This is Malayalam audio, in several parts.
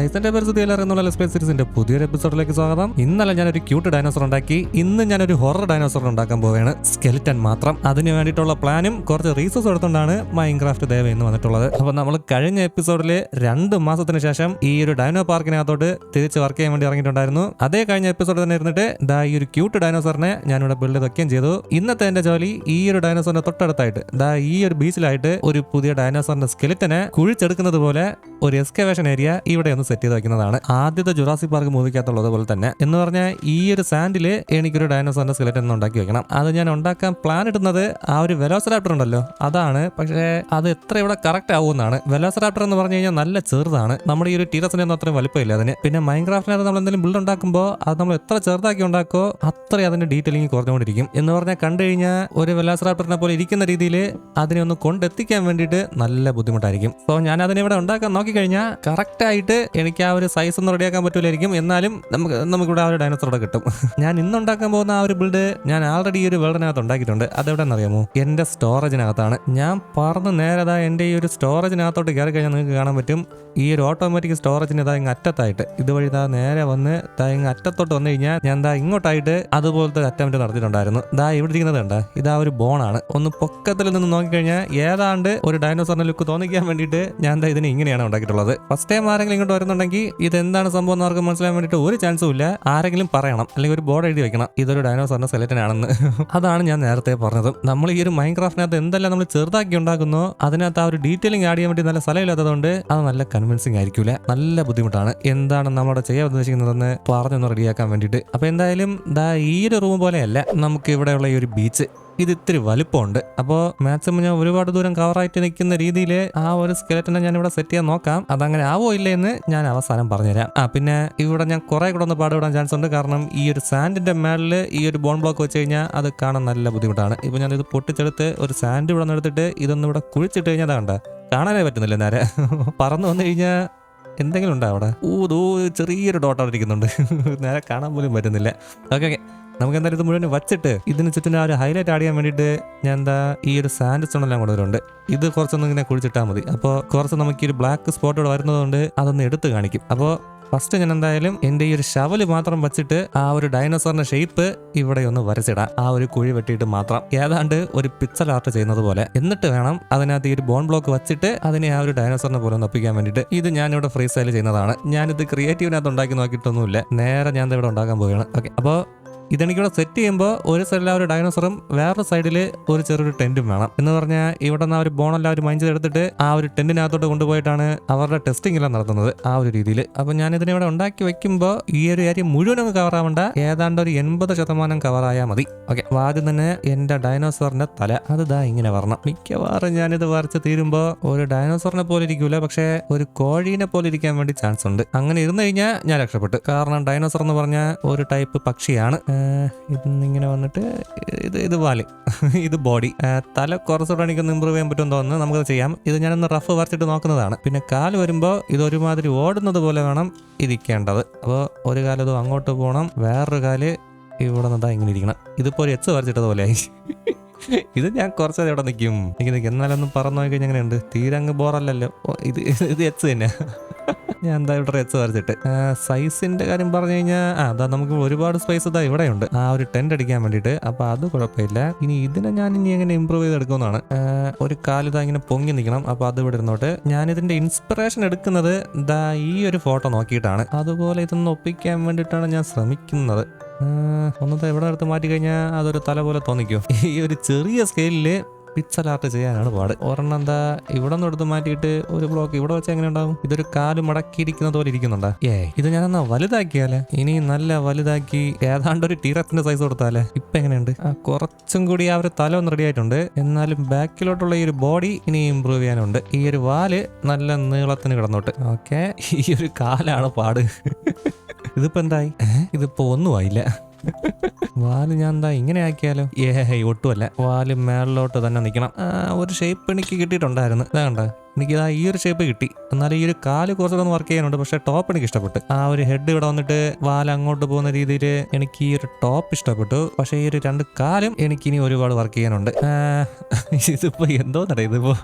ഗൈസിന്റെ പരിസ്ഥിതി എന്നുള്ള സ്പേസ് സീരീസിന്റെ പുതിയൊരു എപ്പിസോഡിലേക്ക് സ്വാഗതം. ഇന്നലെ ഞാൻ ഒരു ക്യൂട്ട് ഡൈനോസർ ഉണ്ടാക്കി. ഇന്ന് ഞാൻ ഒരു ഹൊറർ ഡൈനോസർ ഉണ്ടാക്കാൻ പോവുകയാണ്. സ്കെലിറ്റൻ മാത്രം. അതിന് വേണ്ടിയിട്ടുള്ള പ്ലാനും കുറച്ച് റീസോഴ്സ് എടുത്തുകൊണ്ടാണ് മൈൻക്രാഫ്റ്റ് ദേവ എന്ന് വന്നിട്ടുള്ളത്. അപ്പൊ നമ്മൾ കഴിഞ്ഞ എപ്പിസോഡിൽ രണ്ട് മാസത്തിന് ശേഷം ഈ ഒരു ഡൈനോ പാർക്കിനകത്തോട്ട് തിരിച്ച് വർക്ക് ചെയ്യാൻ വേണ്ടി ഇറങ്ങിയിട്ടുണ്ടായിരുന്നു. അതേ കഴിഞ്ഞ എപ്പിസോഡ് തന്നെ ഇരുന്നിട്ട് ദാ ഈ ഒരു ക്യൂട്ട് ഡൈനോസറിനെ ഇവിടെ ബിൽഡ് വെക്കുകയും ചെയ്തു. ഇന്നത്തെ എന്റെ ജോലി ഈ ഒരു ഡൈനോസറിന്റെ തൊട്ടടുത്തായിട്ട് ദാ ഈ ഒരു ബീച്ചിലായിട്ട് ഒരു പുതിയ ഡൈനോസറിന്റെ സ്കെലിറ്റനെ കുഴിച്ചെടുക്കുന്നത് പോലെ ഒരു എക്സ്കവേഷൻ ഏരിയ ഇവിടെ ഒന്ന് സെറ്റ് ചെയ്ത് വെക്കുന്നതാണ്. ആദ്യത്തെ ജുറാസി പാർക്ക് മൂവിക്കകത്തുള്ളത് പോലെ തന്നെ. എന്ന് പറഞ്ഞാൽ ഈ ഒരു സാൻഡിൽ എനിക്കൊരു ഡൈനോസറിന്റെ സ്കെലറ്റ് ഒന്ന് ഉണ്ടാക്കി വെക്കണം. അത് ഞാൻ ഉണ്ടാക്കാൻ പ്ലാൻ ഇടുന്നത് ആ ഒരു വെലോസറാപ്റ്റർ ഉണ്ടല്ലോ. അതാണ്. പക്ഷേ അത് എത്ര ഇവിടെ കറക്റ്റ് ആവുമെന്നാണ് വെലോസറാപ്റ്റർ എന്ന് പറഞ്ഞു കഴിഞ്ഞാൽ നല്ല ചെറുതാണ്. നമ്മുടെ ഈ ഒരു ടീറസിന്റെ ഒന്നും അത്രയും വലിപ്പമില്ല അതിന്. പിന്നെ മൈൻക്രാഫ്റ്റിനകത്ത് നമ്മൾ എന്തെങ്കിലും ബിൽഡ് ഉണ്ടാക്കുമ്പോൾ അത് നമ്മൾ എത്ര ചെറുതാക്കി ഉണ്ടാക്കോ അത്രയും അതിന്റെ ഡീറ്റെയിലിംഗ് കുറഞ്ഞുകൊണ്ടിരിക്കും. എന്ന് പറഞ്ഞാൽ കണ്ടു കഴിഞ്ഞാൽ ഒരു വെലോസറാപ്റ്ററിനെ പോലെ ഇരിക്കുന്ന രീതിയിൽ അതിനെ ഒന്ന് കൊണ്ടെത്തിക്കാൻ വേണ്ടിയിട്ട് നല്ല ബുദ്ധിമുട്ടായിരിക്കും. സോ ഞാൻ അതിനെ ഇവിടെ ഉണ്ടാക്കാൻ നോക്കിക്കഴിഞ്ഞാൽ കറക്റ്റ് ആയിട്ട് എനിക്ക് ആ ഒരു സൈസ് ഒന്നും റെഡിയാക്കാൻ പറ്റൂലായിരിക്കും. എന്നാലും നമുക്ക് നമുക്കിവിടെ ആ ഒരു ഡൈനോസറോടെ കിട്ടും. ഞാൻ ഇന്ന് ഉണ്ടാക്കാൻ പോകുന്ന ആ ഒരു ബിൽഡ് ഞാൻ ആൾറെഡി ഈ ഒരു വേൾഡിനകത്ത് ഉണ്ടാക്കിയിട്ടുണ്ട്. അതെവിടെ അറിയാമോ എന്റെ സ്റ്റോറേജിനകത്താണ് ഞാൻ പറഞ്ഞു നേരെ അതാ എന്റെ ഈ ഒരു സ്റ്റോറേജിനകത്തോട്ട് കയറി കഴിഞ്ഞാൽ നിങ്ങൾക്ക് കാണാൻ പറ്റും. ഈ ഒരു ഓട്ടോമാറ്റിക് സ്റ്റോറേജിന് ഇതാ ഇങ്ങ് അറ്റത്തായിട്ട്. ഇതുവഴി ഇതാ നേരെ വന്ന് ദാ ഇങ്ങ് അറ്റത്തോട്ട് വന്നു കഴിഞ്ഞാൽ ഞാൻ ദാ ഇങ്ങോട്ടായിട്ട് അതുപോലത്തെ അറ്റംപ്റ്റ് നടത്തിയിട്ടുണ്ടായിരുന്നു. ദാ ഇവിടെ ഇരിക്കുന്നത് കണ്ട? ഇതാ ഒരു ബോണാണ് ഒന്ന് പൊക്കത്തിൽ നിന്ന് നോക്കിക്കഴിഞ്ഞാൽ ഏതാണ്ട് ഒരു ഡൈനോസറിന്റെ ലുക്ക് തോന്നിക്കാൻ വേണ്ടിയിട്ട് ഞാൻ ദാ ഇതിനെ ഇങ്ങനെയാണ് ഉണ്ടാക്കിയിട്ടുള്ളത്. ഫസ്റ്റ് ടൈം ആരെങ്കിലും ഇങ്ങോട്ട് വരുന്നുണ്ടെങ്കിൽ ഇത് എന്താണ് സംഭവം എന്ന് ആർക്കും മനസ്സിലാൻ വേണ്ടിട്ട് ഒരു ചാൻസും ഇല്ല. ആരെങ്കിലും പറയണം. അല്ലെങ്കിൽ ഒരു ബോർഡ് എഴുതി വെക്കണം. ഇതൊരു ഡൈനോസറിന്റെ skeleton ആണെന്ന്. അതാണ് ഞാൻ നേരത്തെ പറഞ്ഞത്. നമ്മൾ ഈ ഒരു മൈൻക്രാഫ്റ്റിനകത്ത് എന്തെല്ലാം നമ്മൾ ചെറുതാക്കി ഉണ്ടാക്കുന്നോ അതിനകത്ത് ആ ഒരു ഡീറ്റെയിലിംഗ് ആഡ് ചെയ്യാൻ വേണ്ടി നല്ല സ്ഥലമില്ലാത്തതുകൊണ്ട് അത് നല്ല കൺവിൻസിങ് ആയിരിക്കില്ല? നല്ല ബുദ്ധിമുട്ടാണ്. എന്താണ് നമ്മുടെ ചെയ്യാൻ ഉദ്ദേശിക്കുന്നതെന്ന് പറഞ്ഞൊന്ന് റെഡിയാക്കാൻ വേണ്ടിയിട്ട്. അപ്പോൾ എന്തായാലും ദാ ഈ ഒരു റൂം പോലെയല്ല. നമുക്ക് ഇവിടെയുള്ള ഈ ഒരു ബീച്ച് ഇത് ഇത്തിരി വലുപ്പമുണ്ട്. അപ്പോൾ മാക്സിമം ഞാൻ ഒരുപാട് ദൂരം കവറായിട്ട് നിൽക്കുന്ന രീതിയിൽ ആ ഒരു സ്കെലറ്റിനെ ഞാൻ ഇവിടെ സെറ്റ് ചെയ്യാൻ നോക്കാം. അതങ്ങനെ ആവോ ഇല്ലേ എന്ന് ഞാൻ അവസാനം പറഞ്ഞുതരാം. ആ പിന്നെ ഇവിടെ ഞാൻ കുറെ കൂടെ ഒന്ന് പാടുപെടാൻ ചാൻസ് ഉണ്ട്. കാരണം ഈ ഒരു സാൻഡിന്റെ മേളിൽ ഈ ഒരു ബോൺ ബ്ലോക്ക് വെച്ച് കഴിഞ്ഞാൽ അത് കാണാൻ നല്ല ബുദ്ധിമുട്ടാണ്. ഇപ്പൊ ഞാൻ ഇത് പൊട്ടിച്ചെടുത്ത് ഒരു സാൻഡ് ഇവിടെ നിന്ന് എടുത്തിട്ട് ഇതൊന്നും ഇവിടെ കുഴിച്ചിട്ട് കഴിഞ്ഞാൽ അതാണ്ട കാണാനേ പറ്റുന്നില്ല നേരെ പറന്നു വന്നു കഴിഞ്ഞാൽ എന്തെങ്കിലും ഉണ്ടോ അവിടെ? ഊ ദൂ ചെറിയൊരു ഡോട്ട് ഇരിക്കുന്നുണ്ട്. നേരെ കാണാൻ പോലും പറ്റുന്നില്ല. Okay okay. നമുക്ക് എന്തായാലും ഇത് മുഴുവൻ വച്ചിട്ട് ഇതിന് ചുറ്റും ആ ഒരു ഹൈലൈറ്റ് ആഡ് ചെയ്യാൻ വേണ്ടിയിട്ട് ഞാൻ എന്താ ഈ ഒരു സാൻഡ് സ്റ്റോൺ എല്ലാം കൊണ്ടുവരുന്നുണ്ട്. ഇത് കുറച്ചൊന്നും ഇങ്ങനെ കുഴിച്ചിട്ടാൽ മതി. അപ്പോൾ കുറച്ച് നമുക്ക് ഈ ഒരു ബ്ലാക്ക് സ്പോട്ട് ഇവിടെ വരുന്നതുകൊണ്ട് അതൊന്ന് എടുത്ത് കാണിക്കും. അപ്പോൾ ഫസ്റ്റ് ഞാൻ എന്തായാലും എന്റെ ഈ ഒരു ഷവൽ മാത്രം വച്ചിട്ട് ആ ഒരു ഡൈനോസറിന്റെ ഷേപ്പ് ഇവിടെ ഒന്ന് വരച്ചിടാം. ആ ഒരു കുഴി വെട്ടിയിട്ട് മാത്രം. ഏതാണ്ട് ഒരു പിക്സൽ ആർട്ട് ചെയ്യുന്നത് പോലെ. എന്നിട്ട് വേണം അതിനകത്ത് ഈ ഒരു ബോൺ ബ്ലോക്ക് വെച്ചിട്ട് അതിനെ ആ ഒരു ഡൈനോസറിനെ പോലെ ഒപ്പിക്കാൻ വേണ്ടിയിട്ട്. ഇത് ഞാനിവിടെ ഫ്രീ സ്റ്റൈൽ ചെയ്യുന്നതാണ്. ഞാനിത് ക്രിയേറ്റീവിനകത്ത് ഉണ്ടാക്കി നോക്കിയിട്ടൊന്നുമില്ല. നേരെ ഞാൻ ഇവിടെ ഉണ്ടാക്കാൻ പോവുകയാണ്. ഓക്കെ അപ്പോൾ ഇതെനിക്കിവിടെ സെറ്റ് ചെയ്യുമ്പോൾ ഒരു സൈഡിൽ ആ ഒരു ഡൈനോസറും വേറൊരു സൈഡിൽ ഒരു ചെറിയൊരു ടെന്റും വേണം. എന്ന് പറഞ്ഞാൽ ഇവിടെ നിന്ന് ആ ഒരു ബോണെല്ലാം ഒരു മൈൻഡ് എടുത്തിട്ട് ആ ഒരു ടെന്റിനകത്തോട്ട് കൊണ്ടുപോയിട്ടാണ് അവരുടെ ടെസ്റ്റിംഗ് എല്ലാം നടത്തുന്നത് ആ ഒരു രീതിയിൽ അപ്പോൾ ഞാൻ ഇതിനെ ഇവിടെ ഉണ്ടാക്കി വെക്കുമ്പോൾ ഈ ഒരു ഏരിയ മുഴുവനും കവർ ആവേണ്ട. ഏതാണ്ട് ഒരു എൺപത് ശതമാനം കവർ ആയാൽ മതി. ഓക്കെ ആദ്യം തന്നെ എന്റെ ഡൈനോസറിന്റെ തല അത് ദാ ഇങ്ങനെ വരണം. മിക്കവാറും ഞാനിത് വരച്ച് തീരുമ്പോൾ ഒരു ഡൈനോസറിനെ പോലെ ഇരിക്കൂല പക്ഷേ ഒരു കോഴീനെ പോലെ ഇരിക്കാൻ വേണ്ടി ചാൻസ് ഉണ്ട്. അങ്ങനെ ഇരുന്ന് കഴിഞ്ഞാൽ ഞാൻ രക്ഷപ്പെട്ടു. കാരണം ഡൈനോസർ എന്ന് പറഞ്ഞാൽ ഒരു ടൈപ്പ് പക്ഷിയാണ്. ഇതിങ്ങനെ വന്നിട്ട് ഇത് ഇത് വാൽ ഇത് ബോഡി. തല കുറച്ചുകൂടെ എനിക്കൊന്ന് ഇമ്പ്രൂവ് ചെയ്യാൻ പറ്റുമെന്ന് തോന്നുന്നു. നമുക്കത് ചെയ്യാം. ഇത് ഞാനൊന്ന് റഫ് വരച്ചിട്ട് നോക്കുന്നതാണ്. പിന്നെ കാൽ വരുമ്പോൾ ഇത് ഒരുമാതിരി ഓടുന്നത് പോലെ വേണം ഇരിക്കേണ്ടത്. അപ്പോൾ ഒരു കാലം ഇത് അങ്ങോട്ട് പോകണം വേറൊരു കാൽ ഇവിടെ നിന്നാ ഇങ്ങനെ ഇരിക്കണം. ഇതിപ്പോൾ ഒരു എച്ച് വരച്ചിട്ടത് പോലെ ഇത് ഞാൻ കുറച്ചത് ഇവിടെ നിൽക്കും എനിക്ക് നിൽക്കും എന്നാലൊന്നും പറഞ്ഞു നോക്കി കഴിഞ്ഞാൽ എങ്ങനെയുണ്ട്? തീരെ ബോറല്ലല്ലോ ഇത് ഇത് എച്ച് തന്നെ. ഞാൻ എന്താ ഇവിടെ റേറ്റ്സ് വരച്ചിട്ട് സൈസിന്റെ കാര്യം പറഞ്ഞു കഴിഞ്ഞാൽ അതാ നമുക്ക് ഒരുപാട് സ്പേസ് ഇതാ ഇവിടെ ഉണ്ട് ആ ഒരു ടെന്റ് അടിക്കാൻ വേണ്ടിയിട്ട്. അപ്പൊ അത് കുഴപ്പമില്ല. ഇനി ഇതിനെ ഞാൻ ഇനി എങ്ങനെ ഇമ്പ്രൂവ് ചെയ്തെടുക്കുന്നതാണ് ഒരു കാലിതാ ഇങ്ങനെ പൊങ്ങി നിൽക്കണം. അപ്പൊ അത് ഇവിടെ ഇരുന്നോട്ട്. ഇതിന്റെ ഇൻസ്പിറേഷൻ എടുക്കുന്നത് ദാ ഈ ഒരു ഫോട്ടോ നോക്കിയിട്ടാണ്. അതുപോലെ ഇതൊന്ന് ഒപ്പിക്കാൻ വേണ്ടിയിട്ടാണ് ഞാൻ ശ്രമിക്കുന്നത്. ഒന്നത് എവിടെ എടുത്ത് മാറ്റി കഴിഞ്ഞാൽ അതൊരു തല പോലെ തോന്നിക്കോ. ഈ ഒരു ചെറിയ സ്കെയിലിൽ പിക്സൽ ആർട്ട് ചെയ്യാനാണ് പാട്. ഒരെണ്ണം എന്താ ഇവിടെ നിന്ന് എടുത്ത് മാറ്റിയിട്ട് ഒരു ബ്ലോക്ക് ഇവിടെ വെച്ച് എങ്ങനെ ഉണ്ടാവും? ഇതൊരു കാൽ മടക്കിയിരിക്കുന്ന പോലെ ഇരിക്കുന്നുണ്ടാ. ഏ ഇത് ഞാൻ എന്നാ വലുതാക്കിയാലേ? ഇനി നല്ല വലുതാക്കി ഏതാണ്ട് ഒരു ടീറത്തിന്റെ സൈസ് കൊടുത്താലേ ഇപ്പൊ എങ്ങനെയുണ്ട്? കുറച്ചും കൂടി ആ ഒരു തല ഒന്ന് റെഡി ആയിട്ടുണ്ട്. എന്നാലും ബാക്കിലോട്ടുള്ള ഈ ഒരു ബോഡി ഇനി ഇമ്പ്രൂവ് ചെയ്യാനുണ്ട്. ഈ ഒരു വാൽ നല്ല നീളത്തിന് കിടന്നോട്ട്. ഓക്കെ? ഈ ഒരു കാലാണ് പാട്. ഇതിപ്പോ എന്തായി? ഇതിപ്പോ ഒന്നും ആയില്ല. വാൽ ഞാൻ എന്താ ഇങ്ങനെ ആക്കിയാലോ? ഏ ഒട്ടുമല്ല. വാൽ മേളിലോട്ട് തന്നെ നിൽക്കണം ഒരു ഷേപ്പ് എനിക്ക് കിട്ടിയിട്ടുണ്ടായിരുന്നു. ഇതാ കണ്ട? എനിക്ക് ഇതാ ഈ ഒരു ഷേപ്പ് കിട്ടി. എന്നാൽ ഈ ഒരു കാൽ കുറച്ചുകൂടെ ഒന്ന് വർക്ക് ചെയ്യാനുണ്ട്. പക്ഷെ ടോപ്പ് എനിക്ക് ഇഷ്ടപ്പെട്ടു. ആ ഒരു ഹെഡ് ഇവിടെ വന്നിട്ട് വാൽ അങ്ങോട്ട് പോകുന്ന രീതിയിൽ എനിക്ക് ഈ ഒരു ടോപ്പ് ഇഷ്ടപ്പെട്ടു. പക്ഷെ ഈ ഒരു രണ്ട് കാലും എനിക്ക് ഇനി ഒരുപാട് വർക്ക് ചെയ്യാനുണ്ട്. ഇതിപ്പോ എന്തോ നട ഇതിപ്പോ?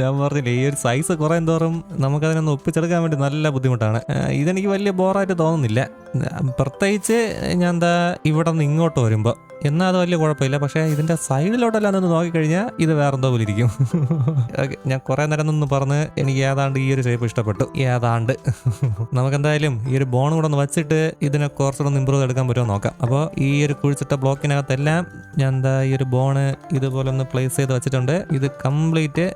ഞാൻ പറഞ്ഞില്ലേ ഈ ഒരു സൈസ് കുറേ തോറും നമുക്കതിനൊന്ന് ഒപ്പിച്ചെടുക്കാൻ വേണ്ടി നല്ല ബുദ്ധിമുട്ടാണ്. ഇതെനിക്ക് വലിയ ബോറായിട്ട് തോന്നുന്നില്ല. പ്രത്യേകിച്ച് ഞാൻ എന്താ ഇവിടെ നിന്ന് ഇങ്ങോട്ട് വരുമ്പോൾ എന്നാൽ അത് വലിയ കുഴപ്പമില്ല. പക്ഷേ ഇതിന്റെ സൈഡിലോട്ടെല്ലാം നിന്ന് നോക്കിക്കഴിഞ്ഞാൽ ഇത് വേറെന്തോ പോലെ ഇരിക്കും. ഓക്കെ ഞാൻ കുറേ നേരം നിന്ന് പറഞ്ഞ് എനിക്ക് ഏതാണ്ട് ഈ ഒരു ഷേപ്പ് ഇഷ്ടപ്പെട്ടു. ഏതാണ്ട്. നമുക്കെന്തായാലും ഈ ഒരു ബോൺ കൂടെ ഒന്ന് വെച്ചിട്ട് ഇതിനെ കുറച്ചുകൂടെ ഒന്ന് ഇമ്പ്രൂവ് എടുക്കാൻ പറ്റുമോ നോക്കാം. അപ്പോൾ ഈ ഒരു കുഴിച്ചിട്ട ബ്ലോക്കിനകത്തെല്ലാം ഞാൻ എന്താ ഈ ഒരു ബോണ് ഇതുപോലെ ഒന്ന് പ്ലേസ് ചെയ്ത് വെച്ചിട്ടുണ്ട്. ഇത് കംപ്ലീറ്റ്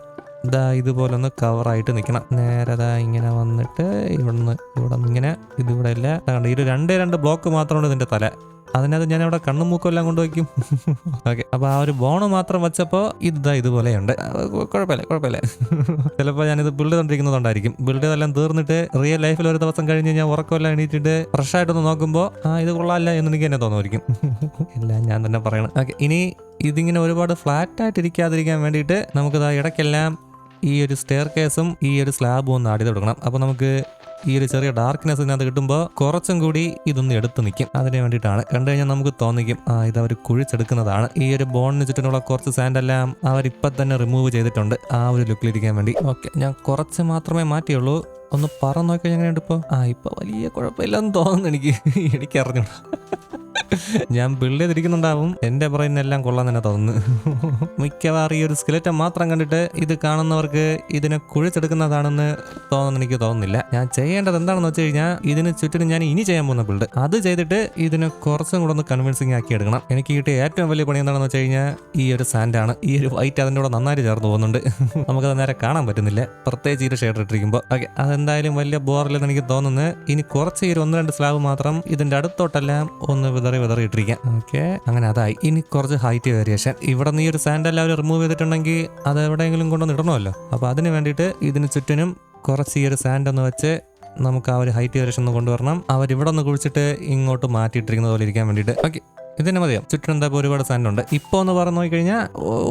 ഇതാ ഇതുപോലെ ഒന്ന് കവറായിട്ട് നിൽക്കണം നേരെ ദാ ഇങ്ങനെ വന്നിട്ട് ഇവിടുന്ന് ഇവിടെ ഇങ്ങനെ ഇതിവിടെ ഇല്ല. ഈ ഒരു രണ്ടേ രണ്ട് ബ്ലോക്ക് മാത്രമാണ് ഇതിന്റെ തല. അതിനകത്ത് ഞാൻ അവിടെ കണ്ണും മൂക്കും എല്ലാം കൊണ്ടുവയ്ക്കും ഓക്കെ അപ്പൊ ആ ഒരു ബോണ് മാത്രം വെച്ചപ്പോൾ ഇതാ ഇതുപോലെയുണ്ട്. കുഴപ്പമില്ല കുഴപ്പമില്ല. ചിലപ്പോൾ ഞാനിത് ബിൽഡ് ചെയ്തോണ്ടിരിക്കുന്നതുകൊണ്ടായിരിക്കും. ബിൽഡ് ചെയ്തെല്ലാം തീർന്നിട്ട് റിയൽ ലൈഫിൽ ഒരു ദിവസം കഴിഞ്ഞ് ഞാൻ ഉറക്കമെല്ലാം എണീറ്റിട്ട് ഫ്രഷ് ആയിട്ടൊന്ന് നോക്കുമ്പോൾ ആ ഇത് കൊള്ളാല്ല എന്ന് എനിക്ക് തന്നെ തോന്നുമായിരിക്കും. എല്ലാം ഞാൻ തന്നെ പറയണം. ഓക്കെ ഇനി ഇതിങ്ങനെ ഒരുപാട് ഫ്ലാറ്റ് ആയിട്ട് ഇരിക്കാതിരിക്കാൻ വേണ്ടിയിട്ട് നമുക്കിതാ ഇടയ്ക്കെല്ലാം ഈ ഒരു സ്റ്റെയർ കേസും ഈ ഒരു സ്ലാബും ഒന്ന് ആടി തുടങ്ങണം അപ്പോൾ നമുക്ക് ഈ ഒരു ചെറിയ ഡാർക്ക്നെസ് ഇതിനകത്ത് കിട്ടുമ്പോൾ കുറച്ചും കൂടി ഇതൊന്ന് എടുത്തു നിൽക്കും അതിന് വേണ്ടിയിട്ടാണ്. കണ്ടു കഴിഞ്ഞാൽ നമുക്ക് തോന്നിക്കും ആ ഇത് അവർ കുഴിച്ചെടുക്കുന്നതാണ്. ഈ ഒരു ബോണിന് ചുറ്റിനുള്ള കുറച്ച് സാൻഡ് എല്ലാം അവർ ഇപ്പം തന്നെ റിമൂവ് ചെയ്തിട്ടുണ്ട്. ആ ഒരു ലുക്കിലിരിക്കാൻ വേണ്ടി. ഓക്കെ ഞാൻ കുറച്ച് മാത്രമേ മാറ്റിയുള്ളൂ. ഒന്ന് പറഞ്ഞു നോക്കി എങ്ങനെയുണ്ട് ഇപ്പോൾ ആ ഇപ്പോൾ വലിയ കുഴപ്പമില്ലെന്ന് തോന്നുന്നു എനിക്ക്. എനിക്ക് അറിഞ്ഞൂടാ ഞാൻ ബിൽഡ് ചെയ്തിരിക്കുന്നുണ്ടാവും എന്റെ പറയുന്നെല്ലാം കൊള്ളാൻ തന്നെ തോന്നുന്നു മിക്കവാറും ഈ ഒരു സ്കെലറ്റം മാത്രം കണ്ടിട്ട് ഇത് കാണുന്നവർക്ക് ഇതിനെ കുഴിച്ചെടുക്കുന്നതാണെന്ന് തോന്നുന്നു എനിക്ക് തോന്നുന്നില്ല. ഞാൻ ചെയ്യേണ്ടത് എന്താണെന്ന് വെച്ച് കഴിഞ്ഞാൽ ഇതിന് ചുറ്റിനും ഞാൻ ഇനി ചെയ്യാൻ പോകുന്ന ബിൽഡ് അത് ചെയ്തിട്ട് ഇതിനെ കുറച്ചും കൂടെ ഒന്ന് കൺവിൻസിങ് ആക്കി എടുക്കണം. എനിക്ക് കിട്ടിയ ഏറ്റവും വലിയ പണി എന്താണെന്ന് വെച്ച് കഴിഞ്ഞാൽ ഈ ഒരു സാൻഡാണ് ഈ ഒരു വൈറ്റ് അതിന്റെ കൂടെ നന്നായിട്ട് ചേർന്ന് പോകുന്നുണ്ട്. നമുക്കത് നേരെ കാണാൻ പറ്റുന്നില്ല. പ്രത്യേകിച്ച് ഈ ഷെയർ ഇട്ടിരിക്കുമ്പോൾ ഓക്കെ അതെന്തായാലും വലിയ ബോറില്ലെന്ന് എനിക്ക് തോന്നുന്നു. ഇനി കുറച്ച് ഈ ഒരു ഒന്ന് രണ്ട് സ്ലാബ് മാത്രം ഇതിന്റെ അടുത്തോട്ടെല്ലാം ഒന്ന് വിതറി വിതറി ഇട്ടിരിക്കാം. ഓക്കെ അങ്ങനെ അതായി. ഇനി കുറച്ച് ഹൈറ്റ് വേരിയേഷൻ ഇവിടെ നിന്ന് ഈ ഒരു സാൻഡ് എല്ലാവരും റിമൂവ് ചെയ്തിട്ടുണ്ടെങ്കിൽ അത് എവിടെയെങ്കിലും കൊണ്ടുവന്ന് ഇടണമല്ലോ. അപ്പോൾ അതിന് വേണ്ടിയിട്ട് ഇതിന് ചുറ്റിനും കുറച്ച് ഈ ഒരു സാൻഡ് ഒന്ന് വെച്ച് നമുക്ക് ആ ഒരു ഹൈറ്റ് വേരിയേഷൻ ഒന്ന് കൊണ്ടുവരണം. അവരിവിടെ ഒന്ന് കുഴിച്ചിട്ട് ഇങ്ങോട്ട് മാറ്റിയിട്ടിരിക്കുന്ന പോലെ ഇരിക്കാൻ വേണ്ടിയിട്ട്. ഓക്കെ ഇതിന് മതിയോ? ചുറ്റും എന്താ ഒരുപാട് സാധനമുണ്ട് ഇപ്പോൾ എന്ന് പറഞ്ഞു നോക്കിക്കഴിഞ്ഞാൽ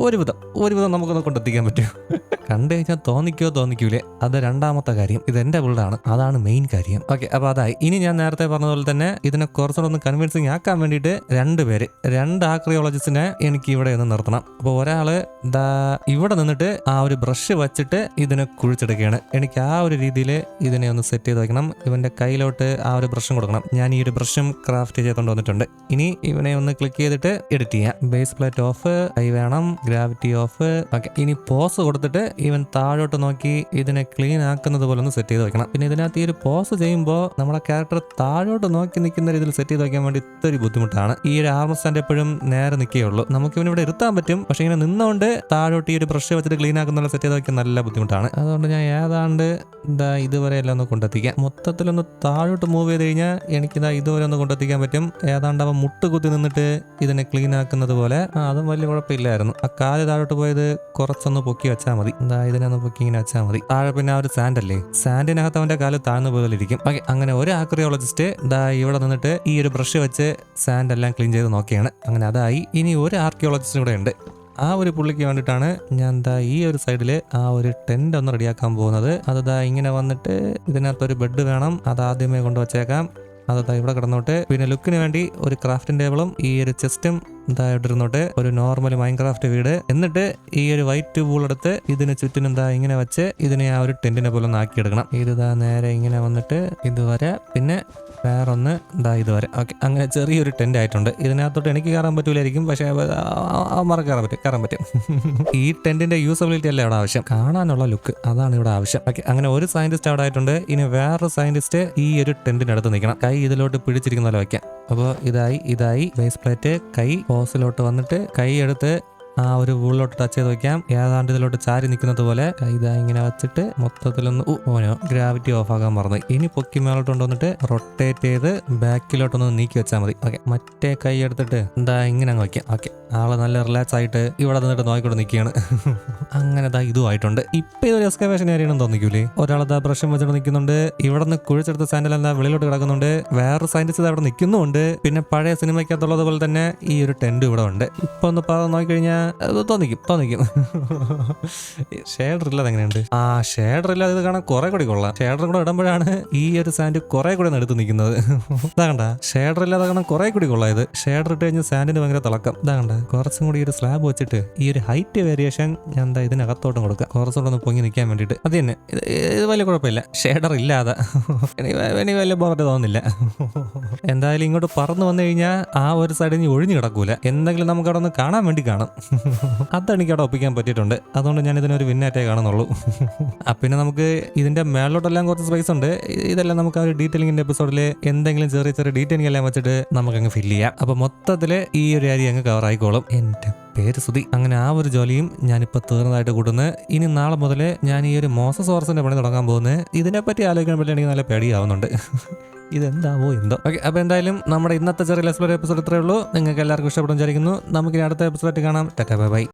ഒരുവിധം ഒരുവിധം നമുക്കൊന്ന് കൊണ്ടെത്തിക്കാൻ പറ്റും. കണ്ടു കഴിഞ്ഞാൽ തോന്നിക്കോ തോന്നിക്കൂലേ? അത് രണ്ടാമത്തെ കാര്യം. ഇത് എന്റെ ബിൾഡാണ് അതാണ് മെയിൻ കാര്യം. ഓക്കെ അപ്പൊ അതായി. ഇനി ഞാൻ നേരത്തെ പറഞ്ഞതുപോലെ പോലെ തന്നെ ഇതിനെ കുറച്ചുകൂടെ ഒന്ന് കൺവിൻസിങ് ആക്കാൻ വേണ്ടിയിട്ട് രണ്ട് പേര് രണ്ട് ആക്രിയോളജിസ്റ്റിനെ എനിക്ക് ഇവിടെ ഒന്ന് നിർത്തണം. അപ്പോൾ ഒരാൾ ദാ ഇവിടെ നിന്നിട്ട് ആ ഒരു ബ്രഷ് വെച്ചിട്ട് ഇതിനെ കുഴിച്ചെടുക്കുകയാണ് എനിക്ക് ആ ഒരു രീതിയിൽ ഇതിനെ ഒന്ന് സെറ്റ് ചെയ്ത് വെക്കണം. ഇവന്റെ കയ്യിലോട്ട് ആ ഒരു ബ്രഷും കൊടുക്കണം. ഞാൻ ഈ ഒരു ബ്രഷും ക്രാഫ്റ്റ് ചെയ്തുകൊണ്ട് വന്നിട്ടുണ്ട്. ഇനി ഇവനെ ഒന്ന് ക്ലിക്ക് ചെയ്തിട്ട് എഡിറ്റ് ചെയ്യാം. ബേസ് പ്ലേറ്റ് ഓഫ് കൈ വേണം ഗ്രാവിറ്റി ഓഫ് ഓക്കെ ഇനി പോസ് കൊടുത്തിട്ട് ഈവൻ താഴോട്ട് നോക്കി ഇതിനെ ക്ലീൻ ആക്കുന്നത് പോലെ ഒന്ന് സെറ്റ് ചെയ്ത് വെക്കണം. പിന്നെ ഇതിനകത്ത് ഈ ഒരു പോസ് ചെയ്യുമ്പോൾ നമ്മുടെ ക്യാരക്ടർ താഴോട്ട് നോക്കി നിൽക്കുന്ന രീതിയിൽ സെറ്റ് ചെയ്ത് വെക്കാൻ വേണ്ടി ഇത്തിരി ബുദ്ധിമുട്ടാണ്. ഈ ഒരു ആർമർ സ്റ്റാൻഡ് എപ്പോഴും നേരെ നിൽക്കുകയുള്ളൂ നമുക്ക് ഇവൻ ഇവിടെ ഇരുത്താൻ പറ്റും. പക്ഷെ ഇങ്ങനെ നിന്നുകൊണ്ട് താഴോട്ട് ഈ ഒരു ബ്രഷ് വെച്ചിട്ട് ക്ലീൻ ആക്കുന്ന സെറ്റ് ചെയ്ത് വെക്കാൻ നല്ല ബുദ്ധിമുട്ടാണ്. അതുകൊണ്ട് ഞാൻ ഏതാണ്ട് ഇതാ ഇതുവരെ എല്ലാം ഒന്ന് കൊണ്ടെത്തിക്കാം. മൊത്തത്തിലൊന്ന് താഴോട്ട് മൂവ് ചെയ്ത് കഴിഞ്ഞാൽ എനിക്കിതാ ഇതുവരെ ഒന്ന് കൊണ്ടെത്തിക്കാൻ പറ്റും. ഏതാണ്ട് അവ മുട്ട് കുത്തി നിന്നിട്ട് ഇതിനെ ക്ലീൻ ആക്കുന്നത് പോലെ അതും വലിയ കുഴപ്പമില്ലായിരുന്നു. ആ കാൽ താഴോട്ട് പോയത് കുറച്ചൊന്ന് പൊക്കി വെച്ചാൽ മതി. എന്താ ഇതിനൊന്ന് പൊക്കി ഇങ്ങനെ വെച്ചാൽ മതി. താഴെ പിന്നെ ആ ഒരു സാൻഡ് അല്ലേ? സാൻഡിനകത്ത് അവന്റെ കാൽ താഴ്ന്നു പോകലിരിക്കും ഓക്കെ അങ്ങനെ ഒരു ആക്രിയോളജിസ്റ്റ് ദാ ഇവിടെ നിന്നിട്ട് ഈ ഒരു ബ്രഷ് വെച്ച് സാൻഡ് എല്ലാം ക്ലീൻ ചെയ്ത് നോക്കിയാണ്. അങ്ങനെ അതായി. ഇനി ഒരു ആർക്കിയോളജിസ്റ്റ് കൂടെ ഉണ്ട്. ആ ഒരു പുള്ളിക്ക് വേണ്ടിയിട്ടാണ് ഞാൻ ദാ ഈ ഒരു സൈഡിൽ ആ ഒരു ടെന്റ് ഒന്ന് റെഡിയാക്കാൻ പോകുന്നത്. അത് ദാ ഇങ്ങനെ വന്നിട്ട് ഇതിനകത്തൊരു ബെഡ് വേണം. അത് ആദ്യമേ കൊണ്ടുവച്ചേക്കാം അത് ഇവിടെ കിടന്നോട്ടെ. പിന്നെ ലുക്കിന് വേണ്ടി ഒരു ക്രാഫ്റ്റിംഗ് ടേബിളും ഈ ഒരു ചെസ്റ്റും ഇതാ ഇവിടെ ഒരു നോർമൽ മൈൻക്രാഫ്റ്റ് വീട്. എന്നിട്ട് ഈ ഒരു വൈറ്റ് പൂൾ എടുത്ത് ഇതിന് ചുറ്റിനും എന്താ ഇങ്ങനെ വെച്ച് ഇതിനെ ആ ഒരു ടെന്റിനെ പോലെ ഒന്ന് ആക്കിയെടുക്കണം. ഇത് നേരെ ഇങ്ങനെ വന്നിട്ട് ഇതുവരെ പിന്നെ വേറൊന്ന് ഇതാ ഇതുവരെ. ഓക്കെ അങ്ങനെ ചെറിയൊരു ടെന്റ് ആയിട്ടുണ്ട്. ഇതിനകത്തോട്ട് എനിക്ക് കയറാൻ പറ്റൂലായിരിക്കും പക്ഷേ അവന്മാർക്ക് കയറാൻ പറ്റും കയറാൻ പറ്റും. ഈ ടെന്റിന്റെ യൂസബിലിറ്റി അല്ല ഇവിടെ ആവശ്യം? കാണാനുള്ള ലുക്ക് അതാണ് ഇവിടെ ആവശ്യം. ഓക്കെ അങ്ങനെ ഒരു സയന്റിസ്റ്റ് അവിടെ ആയിട്ടുണ്ട്. ഇനി വേറൊരു സയന്റിസ്റ്റ് ഈ ഒരു ടെന്റിനടുത്ത് നിൽക്കണം. കൈ ഇതിലോട്ട് പിടിച്ചിരിക്കുന്ന പോലെ വയ്ക്കാം അപ്പോൾ ഇതായി ഇതായി ബേസ് പ്ലേറ്റ് കൈ പോസിലോട്ട് വന്നിട്ട് കൈ എടുത്ത് ആ ഒരു വൂളിലോട്ട് ടച്ച് ചെയ്ത് വെക്കാം. ഏതാണ്ട് ഇതിലോട്ട് ചാരി നിൽക്കുന്നത് പോലെ ഇതാ ഇങ്ങനെ വെച്ചിട്ട് മൊത്തത്തിലൊന്ന് ഓനോ ഗ്രാവിറ്റി ഓഫ് ആകാൻ മറന്നു. ഇനി പൊക്കി മേലോട്ട് കൊണ്ടുവന്നിട്ട് റൊട്ടേറ്റ് ചെയ്ത് ബാക്കിലോട്ടൊന്ന് നീക്കി വെച്ചാൽ മതി. ഓക്കെ മറ്റേ കൈ എടുത്തിട്ട് എന്താ ഇങ്ങനെ അങ്ങ് വെക്കാം. ഓക്കെ ആൾ നല്ല റിലാക്സ് ആയിട്ട് ഇവിടെ നിന്നിട്ട് നോക്കിക്കൊണ്ട് നിൽക്കുകയാണ്. അങ്ങനെ ദാ ഇതും ആയിട്ടുണ്ട്. ഇപ്പൊ ഇതൊരു എക്സ്കവേഷൻ ഏരിയയാണെന്ന് തോന്നിക്കൂലേ? ഒരാൾ ദാ ബ്രഷും വെച്ചിട്ട് നിൽക്കുന്നുണ്ട്. ഇവിടെ നിന്ന് കുഴിച്ചെടുത്ത സാൻഡൽ എന്താ വെളിയിലോട്ട് കിടക്കുന്നുണ്ട്. വേറെ സയന്റിസ്റ്റ് അവിടെ നിൽക്കുന്നുണ്ട് പിന്നെ പഴയ സിനിമയ്ക്കകത്തുള്ളത് പോലെ തന്നെ ഈ ഒരു ടെന്റ് ഇവിടെ ഉണ്ട്. ഇപ്പൊ ഒന്ന് പറ നോക്കിക്കഴിഞ്ഞാൽ അത് തോന്നിക്കും തോന്നിക്കും. ഷേഡർ ഇല്ലാതെ എങ്ങനെയുണ്ട്? ആ ഷേഡർ ഇല്ലാതെ ഇത് കാണാൻ കുറെ കൂടി കൊള്ളാം. ഷേഡർ കൂടെ ഇടുമ്പോഴാണ് ഈ ഒരു സാൻഡ് കുറെ കൂടി എടുത്ത് നിൽക്കുന്നത്. ഇതാകണ്ട ഷേഡർ ഇല്ലാതെ കാണാൻ കുറെ കൂടി കൊള്ളാം ഇത്. ഷേഡർ ഇട്ട് കഴിഞ്ഞാൽ സാൻഡിന് ഭയങ്കര തിളക്കം. ഇതാകണ്ട കുറച്ചും കൂടി ഒരു സ്ലാബ് വെച്ചിട്ട് ഈ ഒരു ഹൈറ്റ് വേരിയേഷൻ ഞാൻ എന്താ ഇതിനകത്തോട്ടും കൊടുക്കുക കുറച്ചുകൂടെ ഒന്ന് പൊങ്ങി നിൽക്കാൻ വേണ്ടിയിട്ട്. അത് തന്നെ ഇത് വലിയ കുഴപ്പമില്ല. ഷേഡർ ഇല്ലാതെ. ഇനി വലിയ ബോർഡ് തോന്നുന്നില്ല. എന്തായാലും ഇങ്ങോട്ട് പറന്ന് വന്നു കഴിഞ്ഞാൽ ആ ഒരു സൈഡിൽ നിന്ന് ഒഴിഞ്ഞു കിടക്കൂല. എന്തെങ്കിലും നമുക്ക് അവിടെ ഒന്ന് കാണാൻ വേണ്ടി കാണും. അതെനിക്ക് അവിടെ ഒപ്പിക്കാൻ പറ്റിയിട്ടുണ്ട്. അതുകൊണ്ട് ഞാൻ ഇതിനൊരു വിന്നായിട്ടേ കാണുന്നുള്ളൂ. പിന്നെ നമുക്ക് ഇതിന്റെ മേളിലോട്ടെല്ലാം കുറച്ച് സ്പേസ് ഉണ്ട്. ഇതെല്ലാം നമുക്ക് ആ ഒരു ഡീറ്റെയിലിംഗിന്റെ എപ്പിസോഡിൽ എന്തെങ്കിലും ചെറിയ ചെറിയ ഡീറ്റെയിലിംഗ് എല്ലാം വെച്ചിട്ട് നമുക്ക് അങ്ങ് ഫില്ല് ചെയ്യാം. അപ്പൊ മൊത്തത്തിൽ ഈ ഒരു ഏരിയ അങ്ങ് കവർ ആയിക്കോളും. എന്റെ പേര് സുതി അങ്ങനെ ആ ഒരു ജോലിയും ഞാനിപ്പോൾ തീർന്നതായിട്ട് കൂടുന്നു. ഇനി നാളെ മുതൽ ഞാൻ ഈ ഒരു മോസസ് ഓർസിന്റെ പണി തുടങ്ങാൻ പോകുന്നത് ഇതിനെപ്പറ്റി ആലോചിക്കാൻ എനിക്ക് നല്ല പേടിയാവുന്നുണ്ട്. ഇതെന്താവോ എന്തോ. ഓക്കെ അപ്പോൾ എന്തായാലും നമ്മുടെ ഇന്നത്തെ ചെറിയ ലെസ്ബർ എപ്പിസോഡ് ഇത്രയേ ഉള്ളൂ. നിങ്ങൾക്ക് എല്ലാവർക്കും ഇഷ്ടപ്പെടും വിചാരിക്കുന്നു. നമുക്ക് ഇനി അടുത്ത എപ്പിസോഡായിട്ട് കാണാം. Tata bye bye.